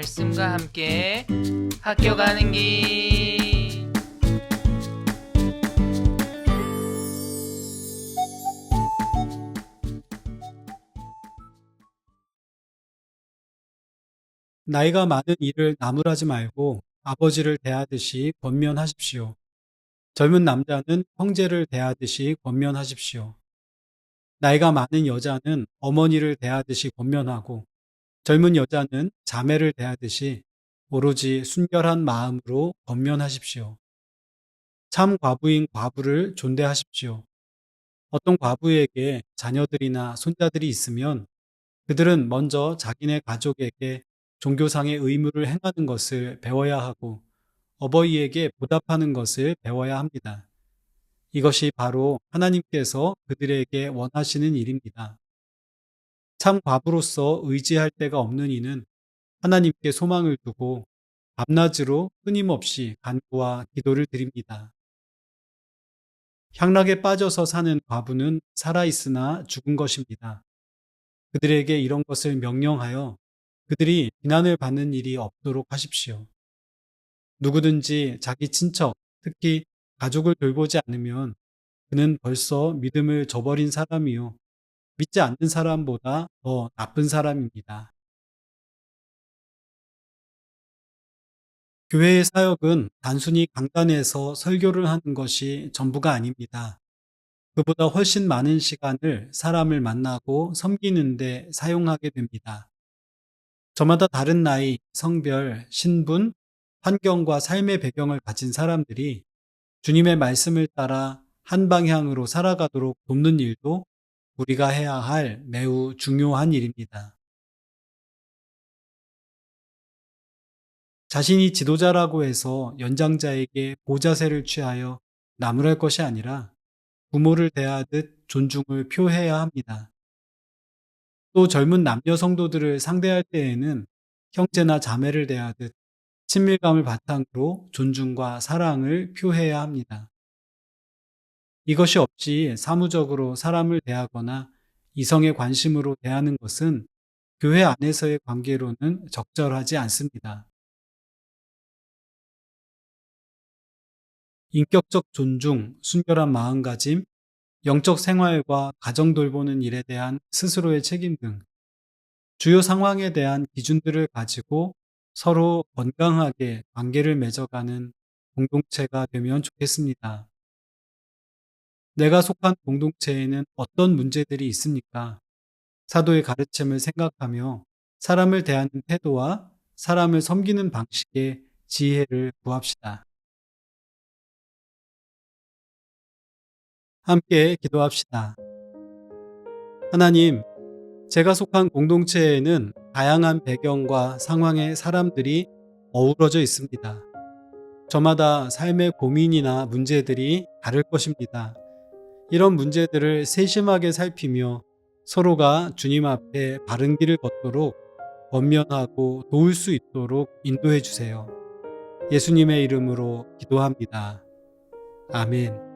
말씀과 함께 학교 가는 길. 나이가 많은 일을 나무라지 말고 아버지를 대하듯이 권면하십시오. 젊은 남자는 형제를 대하듯이 권면하십시오. 나이가 많은 여자는 어머니를 대하듯이 권면하고 젊은 여자는 자매를 대하듯이 오로지 순결한 마음으로 권면하십시오. 참 과부인 과부를 존대하십시오. 어떤 과부에게 자녀들이나 손자들이 있으면 그들은 먼저 자기네 가족에게 종교상의 의무를 행하는 것을 배워야 하고 어버이에게 보답하는 것을 배워야 합니다. 이것이 바로 하나님께서 그들에게 원하시는 일입니다. 참 과부로서 의지할 데가 없는 이는 하나님께 소망을 두고 밤낮으로 끊임없이 간구와 기도를 드립니다. 향락에 빠져서 사는 과부는 살아있으나 죽은 것입니다. 그들에게 이런 것을 명령하여 그들이 비난을 받는 일이 없도록 하십시오. 누구든지 자기 친척, 특히 가족을 돌보지 않으면 그는 벌써 믿음을 저버린 사람이요. 믿지 않는 사람보다 더 나쁜 사람입니다. 교회의 사역은 단순히 강단에서 설교를 하는 것이 전부가 아닙니다. 그보다 훨씬 많은 시간을 사람을 만나고 섬기는데 사용하게 됩니다. 저마다 다른 나이, 성별, 신분, 환경과 삶의 배경을 가진 사람들이 주님의 말씀을 따라 한 방향으로 살아가도록 돕는 일도 우리가 해야 할 매우 중요한 일입니다. 자신이 지도자라고 해서 연장자에게 보자세를 취하여 나무랄 것이 아니라 부모를 대하듯 존중을 표해야 합니다. 또 젊은 남녀 성도들을 상대할 때에는 형제나 자매를 대하듯 친밀감을 바탕으로 존중과 사랑을 표해야 합니다. 이것이 없이 사무적으로 사람을 대하거나 이성의 관심으로 대하는 것은 교회 안에서의 관계로는 적절하지 않습니다. 인격적 존중, 순결한 마음가짐, 영적 생활과 가정 돌보는 일에 대한 스스로의 책임 등 주요 상황에 대한 기준들을 가지고 서로 건강하게 관계를 맺어가는 공동체가 되면 좋겠습니다. 내가 속한 공동체에는 어떤 문제들이 있습니까? 사도의 가르침을 생각하며 사람을 대하는 태도와 사람을 섬기는 방식의 지혜를 구합시다. 함께 기도합시다. 하나님, 제가 속한 공동체에는 다양한 배경과 상황의 사람들이 어우러져 있습니다. 저마다 삶의 고민이나 문제들이 다를 것입니다. 이런 문제들을 세심하게 살피며 서로가 주님 앞에 바른 길을 걷도록 권면하고 도울 수 있도록 인도해 주세요. 예수님의 이름으로 기도합니다. 아멘.